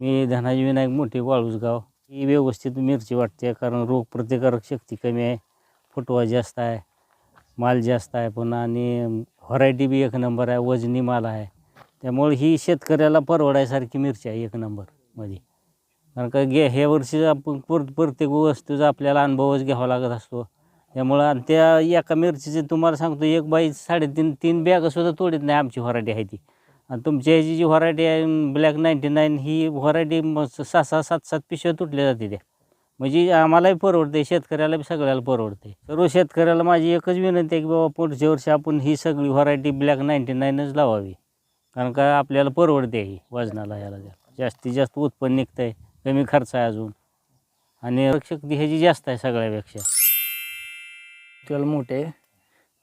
मी धनाजी विनायक मोठे वाळूसगाव. ही व्यवस्थित मिरची वाटते कारण रोगप्रतिकारक शक्ती कमी आहे. फुटवा जास्त आहे माल जास्त आहे पुन्हा आणि व्हरायटी बी एक नंबर आहे वजनी माल आहे. त्यामुळे ही शेतकऱ्याला परवडायसारखी मिरची आहे एक नंबरमध्ये कारण का गे ह्या वर्षी आपण पर प्रत्येक वस्तूचा आपल्याला अनुभवच घ्यावा लागत असतो. त्यामुळं आणि त्या एका मिरचीचे तुम्हाला सांगतो एक बाई साडेतीन तीन बॅगसुद्धा तोडीत नाही आमची व्हरायटी आहे ती. आणि तुमच्या ह्याची जी व्हरायटी आहे ब्लॅक नाईन्टी नाईन ही व्हरायटी सहा सहा सात सात पिशव्या तुटल्या जाते त्या. म्हणजे आम्हालाही परवडते शेतकऱ्याला बी सगळ्याला परवडते. सर्व शेतकऱ्याला माझी एकच विनंती आहे की बाबा पुढच्या वर्षी आपण ही सगळी व्हरायटी ब्लॅक नाईन्टी नाईनच लावावी. कारण का आपल्याला परवडते ही वजनाला याला द्या जास्तीत जास्त उत्पन्न निघतं आहे कमी खर्च आहे अजून. आणि रक्षकती ह्याची जास्त आहे सगळ्यापेक्षा. त्याला मोठे.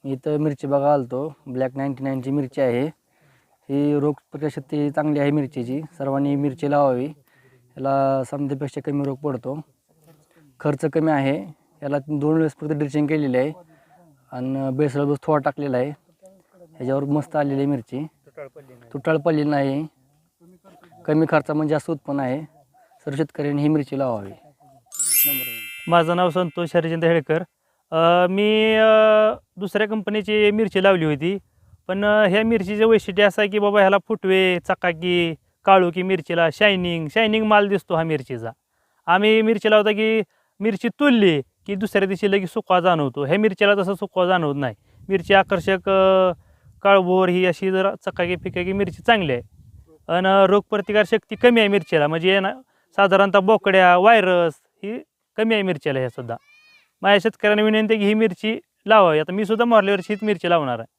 मी इथं मिरची बघा आलतो. ब्लॅक नाईन्टी नाईनची मिरची आहे. ही रोग चांगली आहे मिरचीची. सर्वांनी मिरची लावावी. याला समजेपेक्षा कमी रोग पडतो. खर्च कमी आहे. याला दोन वेळेस फक्त ड्रिचिंग केलेली आहे. आणि बेसळ बस थोडा टाकलेला आहे. ह्याच्यावर मस्त आलेली आहे मिरची. तुटाळ पडलेली नाही. कमी खर्चामध्ये जास्त उत्पन्न आहे. सर्व शेतकऱ्यांनी ही मिरची लावावी. माझं नाव संतोष हरिचंद हेळकर मी दुसऱ्या कंपनीची मिरची लावली होती. पण ह्या मिरचीचे वैशिष्ट्य असं आहे की बाबा ह्याला फुटवे चकाकी काळुकी मिरचीला शायनिंग शायनिंग माल दिसतो हा मिरचीचा. आम्ही मिरची लावता की मिरची तुलली की दुसऱ्या दिवशी लगेच सुकवा जाणवतो. ह्या मिरचीला तसं सुकवा जाणवत नाही. मिरची आकर्षक काळभोर ही अशी जर चकाकी फिकाकी मिरची चांगली आहे. आणि रोगप्रतिकार शक्ती कमी आहे मिरचीला. म्हणजे ना साधारणतः बोकड्या व्हायरस ही कमी आहे मिरचीला ह्यासुद्धा माझ्या शेतकऱ्यांना विनंती की ही मिरची लावावी. आता मी सुद्धा मारल्या वर्षी हीच मिरची लावणार आहे.